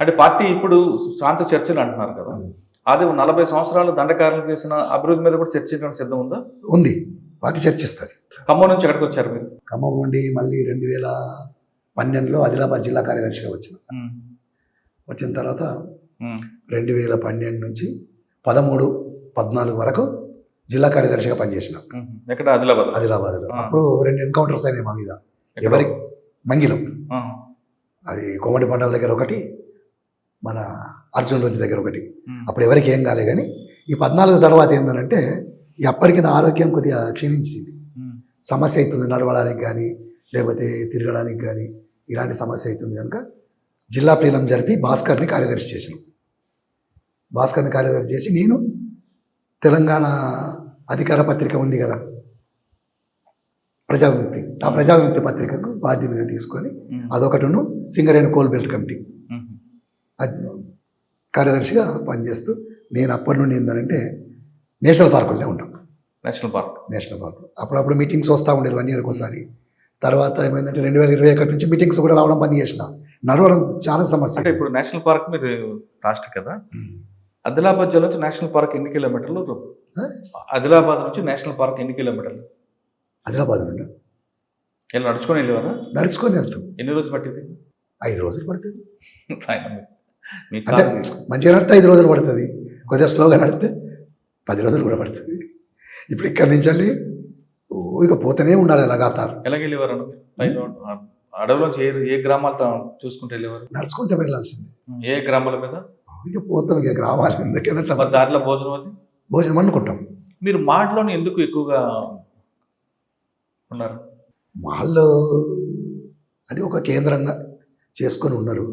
అంటే పార్టీ ఇప్పుడు శాంత చర్చలు అంటున్నారు కదా. అది నలభై సంవత్సరాలు దండకారులు చేసిన అభివృద్ధి మీద కూడా చర్చించడానికి సిద్ధం ఉందా? ఉంది. పార్టీ చర్చిస్తుంది. ఖమ్మం నుంచి ఎక్కడికి వచ్చారు మీరు? ఖమ్మం నుండి మళ్ళీ రెండు వేల పన్నెండులో ఆదిలాబాద్ జిల్లా కార్యదర్శిగా వచ్చిన. వచ్చిన తర్వాత రెండు వేల పన్నెండు నుంచి పదమూడు పద్నాలుగు వరకు జిల్లా కార్యదర్శిగా పనిచేసిన. ఎక్కడ? ఆదిలాబాద్. ఆదిలాబాద్లో. అప్పుడు రెండు ఎన్కౌంటర్స్ అయినాయి మా మీద. ఎవరి? మంగిలం. అది కోమటి పండాల దగ్గర ఒకటి మన అర్జున్ రోజు దగ్గర ఒకటి. అప్పుడు ఎవరికి ఏం కాలే కానీ ఈ పద్నాలుగు తర్వాత ఏంటంటే ఈ అప్పటికి నా ఆరోగ్యం కొద్దిగా క్షీణించింది. సమస్య అవుతుంది నడవడానికి కానీ లేకపోతే తిరగడానికి కానీ ఇలాంటి సమస్య అవుతుంది కనుక జిల్లా ప్లీనం జరిపి భాస్కర్ని కార్యదర్శి చేసిన భాస్కర్ని కార్యదర్శి చేసి నేను తెలంగాణ అధికార పత్రిక ఉంది కదా ప్రజావిముక్తి ఆ ప్రజావిముక్తి పత్రికకు బాధ్యతగా తీసుకొని అదొకటిను సింగరేణి కోల్ బెల్ట్ కమిటీ కార్యదర్శిగా పనిచేస్తూ నేను అప్పటి నుండి ఏంటంటే నేషనల్ పార్కుల్లో ఉంటాం. National park. National park. అప్పుడప్పుడు మీటింగ్స్ వస్తూ ఉండేది వన్ ఇయర్కి ఒకసారి. తర్వాత ఏమైందంటే రెండు వేల ఇరవై ఒకటి నుంచి మీటింగ్స్ కూడా రావడం బంద్ చేసిన. నడవడం చాలా సమస్య. అంటే ఇప్పుడు నేషనల్ పార్క్ మీరు రాష్ట్ర కదా? ఆదిలాబాద్ జిల్లా నుంచి నేషనల్ పార్క్ ఎన్ని కిలోమీటర్లు? ఆదిలాబాద్ నుంచి నేషనల్ పార్క్ ఎన్ని కిలోమీటర్లు? ఆదిలాబాద్ నుండి. వెళ్ళి నడుచుకొని వెళ్ళేవారా? నడుచుకొని వెళ్తాం. ఎన్ని రోజులు పట్టింది? ఐదు రోజులు పడుతుంది. అంటే కారు మంచిగా నడితే ఐదు రోజులు పడుతుంది. కొద్దిగా స్లోగా నడితే పది రోజులు కూడా పడుతుంది. ఇప్పుడు ఇక్కడి నుంచి వెళ్ళి ఇక పోతూనే ఉండాలి లగాతారు. అడవిలోంచి ఏ ఏ గ్రామాలతో చూసుకుంటూ వెళ్ళేవారు? నడుచుకుంటే వెళ్ళాల్సింది ఏ గ్రామాల మీద? ఇక పోతాం ఇక గ్రామాలు మరి దారిలో భోజనం అది? భోజనం వండుకుంటాం మీరు మాటలోని ఎందుకు ఎక్కువగా ఉన్నారు? వాళ్ళు అది ఒక కేంద్రంగా చేసుకొని ఉన్నారు.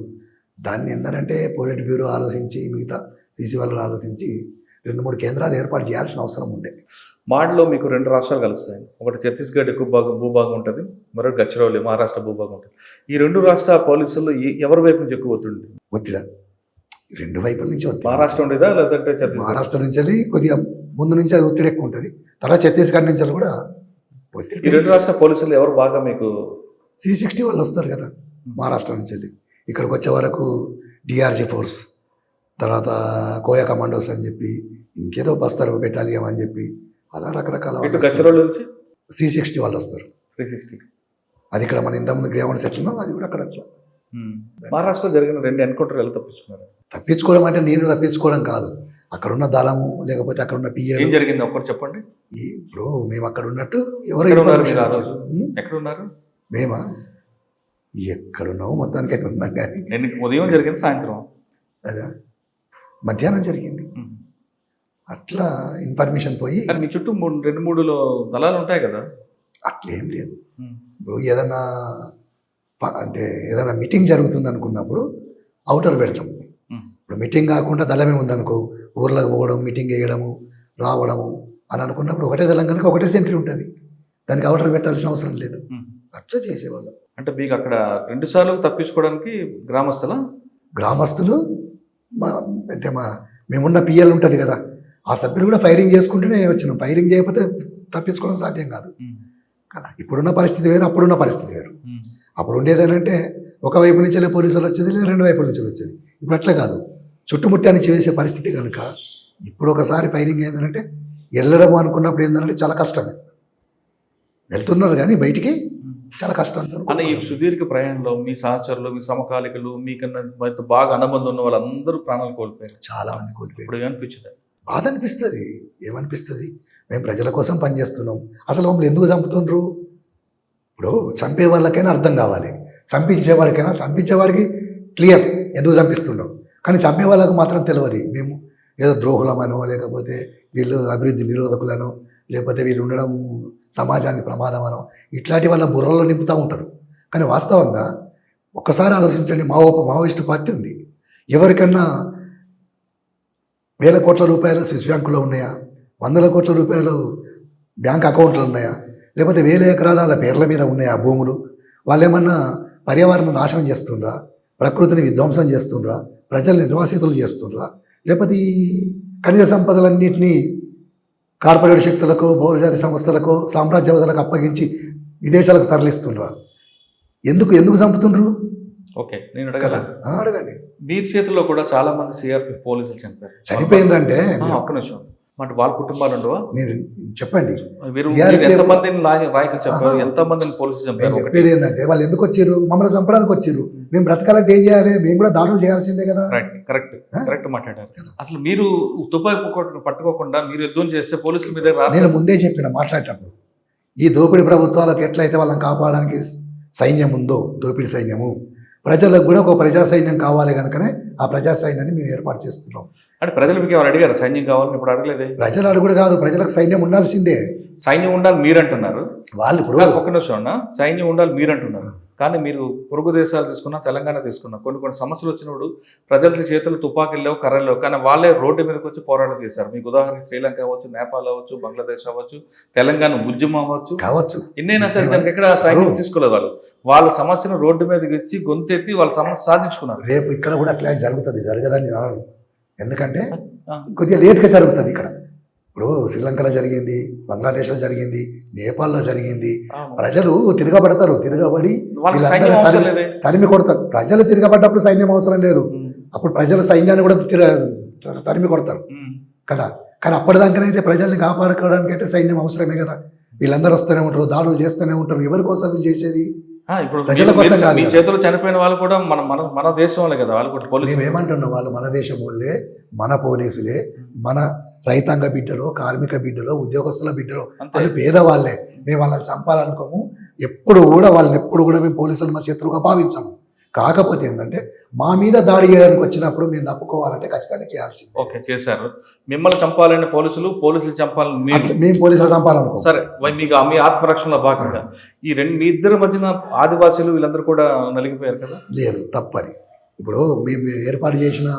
దాన్ని ఏంటంటే పొలిట్ బ్యూరో ఆలోచించి మిగతా సీసీ వాళ్ళు ఆలోచించి రెండు మూడు కేంద్రాలు ఏర్పాటు చేయాల్సిన అవసరం ఉండే. మాటలో మీకు రెండు రాష్ట్రాలు కలుస్తాయి. ఒకటి ఛత్తీస్గఢ్ ఎక్కువ భాగం భూభాగం ఉంటుంది. మరొకటి గచ్చిరౌలి మహారాష్ట్ర భూభాగం ఉంటుంది. ఈ రెండు రాష్ట్ర పోలీసులు ఎవరి వైపు నుంచి ఎక్కువ ఒత్తిడి ఒత్తిడి? రెండు వైపుల నుంచి మహారాష్ట్ర ఉండేదా లేదంటే మహారాష్ట్ర నుంచి వెళ్ళి కొద్దిగా ముందు నుంచి అది ఒత్తిడి ఎక్కువ ఉంటుంది. తర్వాత ఛత్తీస్గఢ్ నుంచి వెళ్ళి కూడా ఈ ఒత్తిడి రెండు రాష్ట్ర పోలీసులు ఎవరు బాగా మీకు సి సిక్స్టీ వాళ్ళు వస్తారు కదా మహారాష్ట్ర నుంచి వెళ్ళి. ఇక్కడికి వచ్చే వరకు డిఆర్జీ ఫోర్స్ తర్వాత కోయా కమాండోస్ అని చెప్పి ఇంకేదో బస్తర్ బెటాలియం అని చెప్పి అలా రకరకాల సి సిక్స్టీ వాళ్ళు వస్తారు. అది ఇక్కడ మన ఇంతకుముందు గ్రామండ్ సెట్ ఉన్నాం అది కూడా అక్కడ మహారాష్ట్రలో జరిగిన రెండు ఎన్కౌంటర్ ఎలా తప్పించుకున్నారు? తప్పించుకోవడం అంటే నేను తప్పించుకోవడం కాదు. అక్కడ ఉన్న దళము లేకపోతే అక్కడ ఉన్న ఏం పిఏ జరిగింది? ఒక్కటి చెప్పండి. ఇప్పుడు మేము అక్కడ ఉన్నట్టు ఎవరు ఎక్కడ ఉన్నారు information మీరు ఆ రోజు? ఇచ్చారు? ఉం? ఎక్కడ ఉన్నారు? మేమా? ఎక్కడున్నావు మొత్తానికి అయితే ఉన్నాం కానీ. ఉదయం జరిగింది సాయంత్రం. అదా? మధ్యాహ్నం జరిగింది. అట్లా ఇన్ఫర్మేషన్ పోయి మీ చుట్టూ మూడు రెండు మూడులో దళాలు ఉంటాయి కదా? అట్లేం లేదు. ఇప్పుడు ఏదైనా అంటే ఏదైనా మీటింగ్ జరుగుతుంది అనుకున్నప్పుడు అవుటర్ పెడతాం. ఇప్పుడు మీటింగ్ కాకుండా దళమే ఉందనుకో ఊర్లోకి పోవడం మీటింగ్ వేయడము రావడము అని అనుకున్నప్పుడు ఒకటే తెలంగాణకి ఒకటే సెంట్రీ ఉంటుంది. దానికి అవుటర్ పెట్టాల్సిన అవసరం లేదు. అట్లా చేసేవాళ్ళం. అంటే మీకు అక్కడ రెండు సార్లు తప్పించుకోవడానికి గ్రామస్తుల గ్రామస్తులు మా అంటే మా మేమున్న పిఎల్ ఉంటుంది కదా ఆ సభ్యులు కూడా ఫైరింగ్ చేసుకుంటూనే వచ్చినాం. ఫైరింగ్ చేయకపోతే తప్పించుకోవడం సాధ్యం కాదు. కదా ఇప్పుడున్న పరిస్థితి వేరు అప్పుడున్న పరిస్థితి వేరు. అప్పుడు ఉండేది ఏంటంటే ఒక వైపు నుంచి వెళ్ళి పోలీసులు వచ్చేది లేదా రెండు వైపుల నుంచి వచ్చేది? ఇప్పుడు అట్లా కాదు. చుట్టుముట్టాన్ని చేసే పరిస్థితి కనుక ఇప్పుడు ఒకసారి ఫైరింగ్ ఏంటంటే వెళ్ళడం అనుకున్నప్పుడు ఏంటంటే చాలా కష్టమే. వెళ్తున్నారు కానీ బయటికి చాలా కష్టం అన్న ఈ సుదీర్ఘ ప్రయాణంలో మీ సహచరులు మీ సమకాలికలు మీకన్నా బాగా అనుబంధం ఉన్న వాళ్ళందరూ ప్రాణాలు కోల్పోయారు. చాలా మంది కోల్పోయారు. ఇప్పుడు ఏమనిపించింది? బాధ అనిపిస్తుంది. ఏమనిపిస్తుంది? మేము ప్రజల కోసం పనిచేస్తున్నాం. అసలు మమ్మల్ని ఎందుకు చంపుతుండ్రు? ఇప్పుడు చంపే వాళ్ళకైనా అర్థం కావాలి. చంపించేవాడికైనా చంపించేవాడికి క్లియర్ ఎందుకు చంపిస్తున్నాం? కానీ చంపే వాళ్ళకు మాత్రం తెలియదు మేము ఏదో ద్రోహులమనో లేకపోతే వీళ్ళు అభివృద్ధి నిరోధకులను లేకపోతే వీళ్ళు ఉండడం సమాజానికి ప్రమాదం అనో ఇట్లాంటి వాళ్ళ బుర్రలో నింపుతూ ఉంటారు. కానీ వాస్తవంగా ఒక్కసారి ఆలోచించండి మావో మావోయిస్టు పార్టీ ఉంది. ఎవరికన్నా వేల కోట్ల రూపాయలు స్విస్ బ్యాంకులో ఉన్నాయా? వందల కోట్ల రూపాయలు బ్యాంక్ అకౌంట్లు ఉన్నాయా? లేకపోతే వేల ఎకరాల వాళ్ళ పేర్ల మీద ఉన్నాయా భూములు? వాళ్ళు ఏమన్నా పర్యావరణం నాశనం చేస్తుండ్రా? ప్రకృతిని విధ్వంసం చేస్తుండ్రా? ప్రజల్ని నిర్వాసితులు చేస్తుండ్రా? లేకపోతే ఈ ఖనిజ సంపదలన్నింటినీ కార్పొరేట్ శక్తులకు బహుళజాతి సంస్థలకు సామ్రాజ్యవాదులకు అప్పగించి విదేశాలకు తరలిస్తుండ్రా. ఎందుకు ఎందుకు చంపుతుండ్రు? ఓకే నేను ఆ, అడగండి. మీ చేతిలో కూడా చాలా మంది సిఆర్పిఎఫ్ పోలీసులు చనిపోయారు చనిపోయిందంటే ఒక్క నిమిషం. మరి వాళ్ళ కుటుంబాలు ఉండవా? నేను చెప్పండి. మీరు ఎంతమందిని రాయకలు చెప్పారు. ఎంతమందిని పోలీసులు చెప్పేది ఏంటంటే వాళ్ళు ఎందుకు వచ్చారు? మమ్మల్ని చంపడానికి వచ్చారు. మేము బ్రతకాలంటే ఏం చేయాలి? మేము కూడా దాడులు చేయాల్సిందే కదా. కరెక్ట్? కరెక్ట్ మాట్లాడారు. అసలు మీరు పట్టుకో- పట్టుకోకుండా మీరు యుద్ధం చేస్తే పోలీసుల మీద నేను ముందే చెప్పిన మాట్లాడేటప్పుడు ఈ దోపిడీ ప్రభుత్వాలకు ఎట్లయితే వాళ్ళని కాపాడడానికి సైన్యం ఉందో దోపిడీ సైన్యము ప్రజలకు కూడా ఒక ప్రజా సైన్యం కావాలి కనుకనే ఆ ప్రజా సైన్యాన్ని మేము ఏర్పాటు చేస్తున్నాం. అంటే ప్రజలు మీకు ఎవరు అడిగారు? సైన్యం కావాలని ఇప్పుడు అడగలేదే? ప్రజలు అడుగుడు కాదు ప్రజలకు సైన్యం ఉండాల్సిందే. సైన్యం ఉండాలి మీరు అంటున్నారు వాళ్ళు ఇప్పుడు ఒక్క నిమిషం సైన్యం ఉండాలి మీరు అంటున్నారు కానీ మీరు పొరుగు దేశాలు తీసుకున్నా తెలంగాణ తీసుకున్నా కొన్ని కొన్ని సమస్యలు వచ్చినప్పుడు ప్రజల చేతులు తుపాకీలు లేవు కర్రలు లేవు. కానీ వాళ్ళే రోడ్డు మీదకి వచ్చి పోరాటం చేశారు. మీకు ఉదాహరణకి శ్రీలంక అవ్వచ్చు నేపాల్ అవ్వచ్చు బంగ్లాదేశ్ అవ్వచ్చు తెలంగాణ ఉద్యమం అవ్వచ్చు. కావచ్చు. ఎన్నైనా సరే దానికి ఎక్కడ సైన్యం తీసుకోలేదు వాళ్ళు. వాళ్ళ సమస్యను రోడ్డు మీదకి ఇచ్చి గొంతెత్తి వాళ్ళ సమస్య సాధించుకున్నారు. రేపు ఇక్కడ కూడా అట్లా జరుగుతుంది జరగదని నేను ఎందుకంటే. కొద్దిగా లేట్గా జరుగుతుంది ఇక్కడ. ఇప్పుడు శ్రీలంకలో జరిగింది బంగ్లాదేశ్లో జరిగింది నేపాల్లో జరిగింది. ప్రజలు తిరగబడతారు తిరగబడి తరిమి- కొడతారు. ప్రజలు తిరగబడ్డప్పుడు సైన్యం అవసరం లేదు. అప్పుడు ప్రజల సైన్యాన్ని కూడా తిర తరిమి కొడతారు. కదా? కానీ అప్పటిదాకానైతే ప్రజల్ని కాపాడుకోవడానికి అయితే సైన్యం అవసరమే కదా. వీళ్ళందరూ వస్తూనే ఉంటారు దాడులు చేస్తూనే ఉంటారు. ఎవరి కోసం వీళ్ళు చేసేది? ఇప్పుడు ప్రజల కోసం కాదు మీ. చేతులు చనిపోయిన వాళ్ళు కూడా మన మన మన దేశం వాళ్ళే కదా వాళ్ళు కూడా పోలీసు మేము ఏమంటున్నాం వాళ్ళు మన దేశం వాళ్ళే మన పోలీసులే మన రైతాంగ బిడ్డలో కార్మిక బిడ్డలో ఉద్యోగస్తుల బిడ్డలో వాళ్ళు పేదవాళ్ళే. మేము వాళ్ళని చంపాలనుకోము. ఎప్పుడు కూడా వాళ్ళని ఎప్పుడు కూడా మేము పోలీసులు మా శత్రువుగా భావించము. కాకపోతే ఏంటంటే మా మీద దాడి చేయడానికి వచ్చినప్పుడు మేము తప్పుకోవాలంటే ఖచ్చితంగా చేయాల్సింది. ఓకే చేశారు. మిమ్మల్ని చంపాలని పోలీసులు పోలీసులు చంపాలని మేము పోలీసులు చంపాలనుకో సరే మీకు మీ ఆత్మరక్షణలో భాగంగా ఈ రెండు మీ ఇద్దరి మధ్యన ఆదివాసీలు వీళ్ళందరూ కూడా నలిగిపోయారు కదా? లేదు తప్పది. ఇప్పుడు మేము ఏర్పాటు చేసిన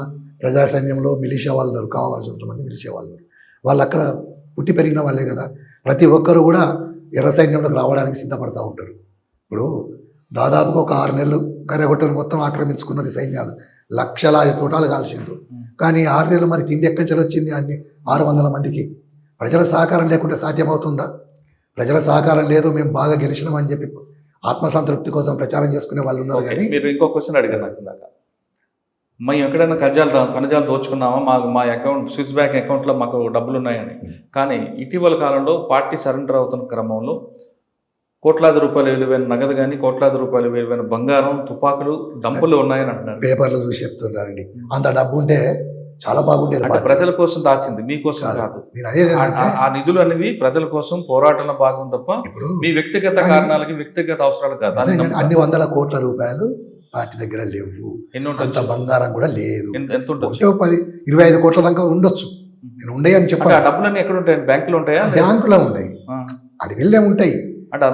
ప్రజా సైన్యంలో మిలిషియా వాళ్ళు ఉన్నారు కావాల్సినంత మంది మిలిషియా వాళ్ళు. వాళ్ళు అక్కడ పుట్టి పెరిగిన వాళ్ళే కదా. ప్రతి ఒక్కరు కూడా ఎర్ర సైన్యంలోకి రావడానికి సిద్ధపడతా ఉంటారు. ఇప్పుడు దాదాపుగా ఒక ఆరు నెలలు కర్రగొట్టలు మొత్తం ఆక్రమించుకున్నారు సైన్యాలు. లక్షలాది తోటాలు కాల్చిండ్రు. కానీ ఆరు నెలలు మరి తిండి ఎక్కడి నుంచి వచ్చింది అన్ని? ఆరు వందల మందికి. ప్రజల సహకారం లేకుంటే సాధ్యమవుతుందా? ప్రజల సహకారం లేదు మేము బాగా గెలిచినామని చెప్పి ఆత్మసంతృప్తి కోసం ప్రచారం చేసుకునే వాళ్ళు ఉన్నారు కానీ మీరు ఇంకో క్వశ్చన్ అడిగారు నాకు ఇందాక. మేము ఎక్కడైనా కజాలు కణజాలు దోచుకున్నామా? మా మా అకౌంట్ స్విస్ బ్యాంక్ అకౌంట్లో మాకు డబ్బులు ఉన్నాయని. కానీ ఇటీవల కాలంలో పార్టీ సరెండర్ అవుతున్న క్రమంలో కోట్లాది రూపాయలు విలువైన నగదు కానీ కోట్లాది రూపాయలు విలువైన బంగారం తుపాకులు డంపులు ఉన్నాయని అంటున్నారు. పేపర్లు చూసి చెప్తున్నారండి. అంత డబ్బు ఉంటే చాలా బాగుండేది అంటే. ప్రజల కోసం దాచింది మీకోసం కాదు. ఆ- నిధులు అనేవి ప్రజల కోసం పోరాటంలో భాగం తప్ప మీ వ్యక్తిగత కారణాలకి వ్యక్తిగత అవసరాలు కాదు. అన్ని వందల కోట్ల రూపాయలు పార్టీ దగ్గర లేవు. ఎన్ని అంత బంగారం కూడా లేదు. ఎంత ఎంత ఉండొచ్చు? ఉంటే ఓ పది ఇరవై ఐదు కోట్ల దాకా ఉండొచ్చు. నేను ఉండే అని అంటే ఆ చెప్పాను. డబ్బులన్నీ ఎక్కడ ఉంటాయి? బ్యాంకులో ఉంటాయా? బ్యాంకులో ఉంటాయి. అడవిల్లే ఉంటాయి. అంటే.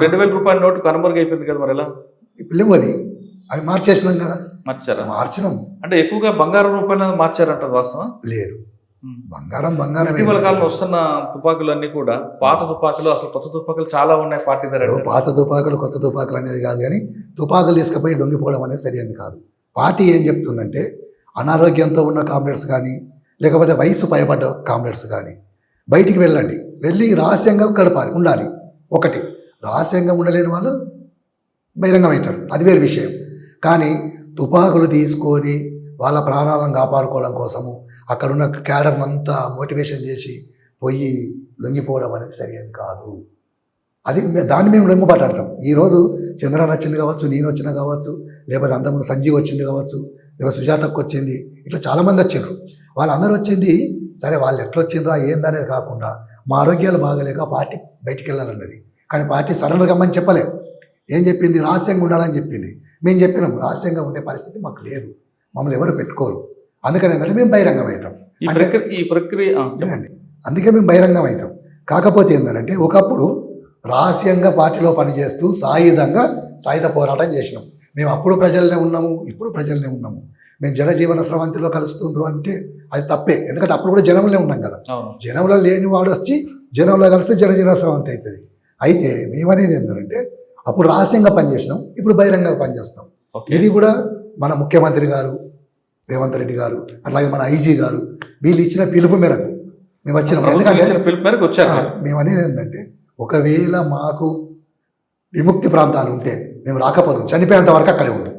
రెండు వేల రూపాయల నోటు కనుమరుగు అయిపోయింది కదా మరి ఎలా? ఇప్పుడు లేవు అవి మార్చేసినాం కదా. మార్చారా? మార్చినాం. అంటే ఎక్కువగా బంగారం రూపాయలు మార్చారంటారు వాస్తవం? లేదు. బంగారం బంగారం ఇటీవల కాలంలో వస్తున్న తుపాకులు అన్ని కూడా పాత తుపాకులు అసలు కొత్త తుపాకులు చాలా ఉన్నాయి పార్టీ ఇప్పుడు పాత తుపాకులు కొత్త తుపాకులు అనేది కాదు కానీ తుపాకులు తీసుకుపోయి దొంగిపోవడం అనేది సరైనది కాదు. పార్టీ ఏం చెప్తుందంటే అనారోగ్యంతో ఉన్న కామ్రేడ్స్ కానీ లేకపోతే వయసు పైబడ్డ కామ్రేడ్స్ కానీ బయటికి వెళ్ళండి. వెళ్ళి రహస్యంగా గడపాలి ఉండాలి. ఒకటి రహస్యంగా ఉండలేని వాళ్ళు బహిరంగం అవుతారు అది వేరే విషయం. కానీ తుపాకులు తీసుకొని వాళ్ళ ప్రాణాలను కాపాడుకోవడం కోసము అక్కడున్న క్యాడర్ అంతా మోటివేషన్ చేసి పోయి లొంగిపోవడం అనేది సరైనది కాదు. అది దాన్ని మేము లొంగుబాటు అంటాం ఈరోజు చంద్రన్ వచ్చింది కావచ్చు నేను వచ్చిన కావచ్చు లేకపోతే అంతకుముందు సంజీవ్ వచ్చింది కావచ్చు లేకపోతే సుజాతకు వచ్చింది ఇట్లా చాలామంది వచ్చారు వాళ్ళందరూ వచ్చింది సరే వాళ్ళు ఎట్లా వచ్చిందా ఏందనేది కాకుండా మా ఆరోగ్యాలు బాగలేక పార్టీ బయటికి వెళ్ళాలన్నది కానీ పార్టీ సరెండర్ కమ్మని చెప్పలేదు ఏం చెప్పింది? రహస్యంగా ఉండాలని చెప్పింది. మేము చెప్పినాం రహస్యంగా ఉండే పరిస్థితి మాకు లేదు. మమ్మల్ని ఎవరు పెట్టుకోరు. అందుకని ఏంటంటే మేము బహిరంగం అవుతాం. ఈ ప్రక్రియ అందుకే మేము బహిరంగం అవుతాం. కాకపోతే ఏంటంటే ఒకప్పుడు రహస్యంగా పార్టీలో పనిచేస్తూ సాయుధంగా సాయుధ పోరాటం చేసినాం. మేము అప్పుడు ప్రజలనే ఉన్నాము ఇప్పుడు ప్రజలనే ఉన్నాము. మేము జనజీవన స్రవంతిలో కలుస్తుండ్రు అంటే అది తప్పే. ఎందుకంటే అప్పుడు కూడా జనంలో ఉన్నాం కదా. జనంలో లేని వాడు వచ్చి జనంలో కలిస్తే జనజీవన స్రవంతి అవుతుంది. అయితే మేమనేది ఏంటంటే అప్పుడు రహస్యంగా పనిచేసినాం ఇప్పుడు బహిరంగంగా పనిచేస్తాం. ఇది కూడా మన ముఖ్యమంత్రి గారు రేవంత్ రెడ్డి గారు అట్లాగే మన ఐజీ గారు వీళ్ళు ఇచ్చిన పిలుపు మేరకు మేము వచ్చినాం. ఎందుకంటే పిలుపు మేరకు వచ్చారు ఆ, మేము అనేది ఏంటంటే ఒకవేళ మాకు విముక్తి ప్రాంతాలు ఉంటే మేము రాకపోతాం చనిపోయేంత వరకు అక్కడే ఉంటాం